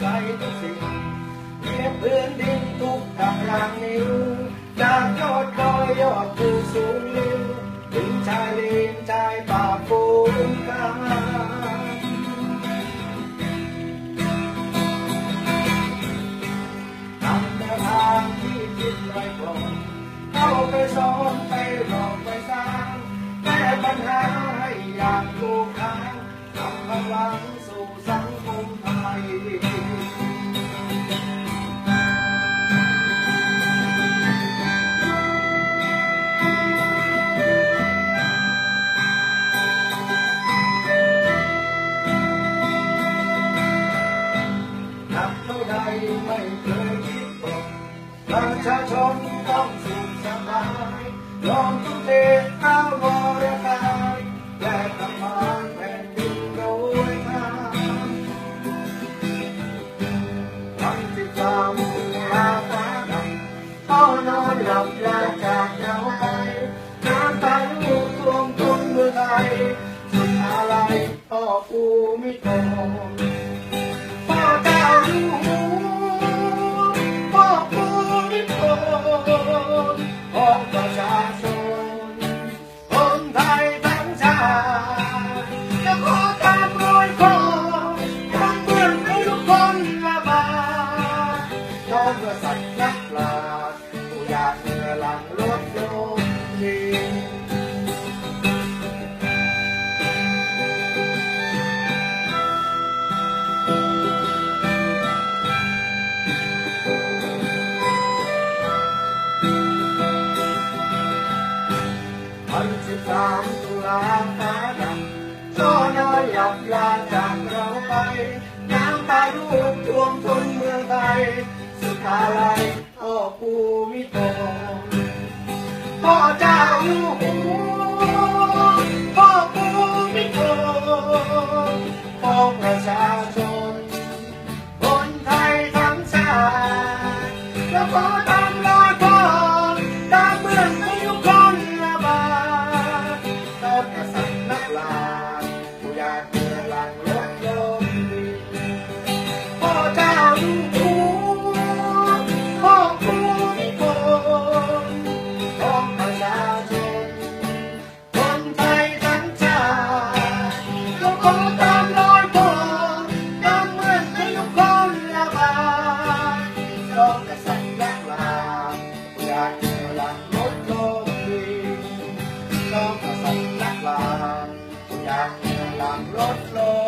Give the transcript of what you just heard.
ไกลทุกสิ่งเก็บพื้นดินทุกตารางนิ้วจากยอดดอยยอดภูสูงลิ้วถึงชายเลนชายป่าฟูงกาทำแนวทางที่คิดไว้ก่อนเข้าไปสอน ชนต้องสุขสบายยอมทุกเทข้าวบริการและทำงานแผ่นดินโดยทางวันที่สามตุลาฟ้าดำเข้านอนหลับยาจากเหงาไปน้ำตาลูกท่วมทุนเมืองไทยสุดอะไรพ่อกูไม่ตพ่อเจ้า ลังรถโยนดีวันสิบสามตุลาฟ้าดำก็น้อยหยับลาจากเราไป น้ำตาลูกท่วมทนเมืองไทยสุดท้ายพ่อภูมิพล พ่อเจ้าอยู่หัวพ่อภูมิพลพ่อประชาชนคนไทยทั้งชาติแล้วขอ รองกษัตริย์นักลาอยากเจอหลังรถโลก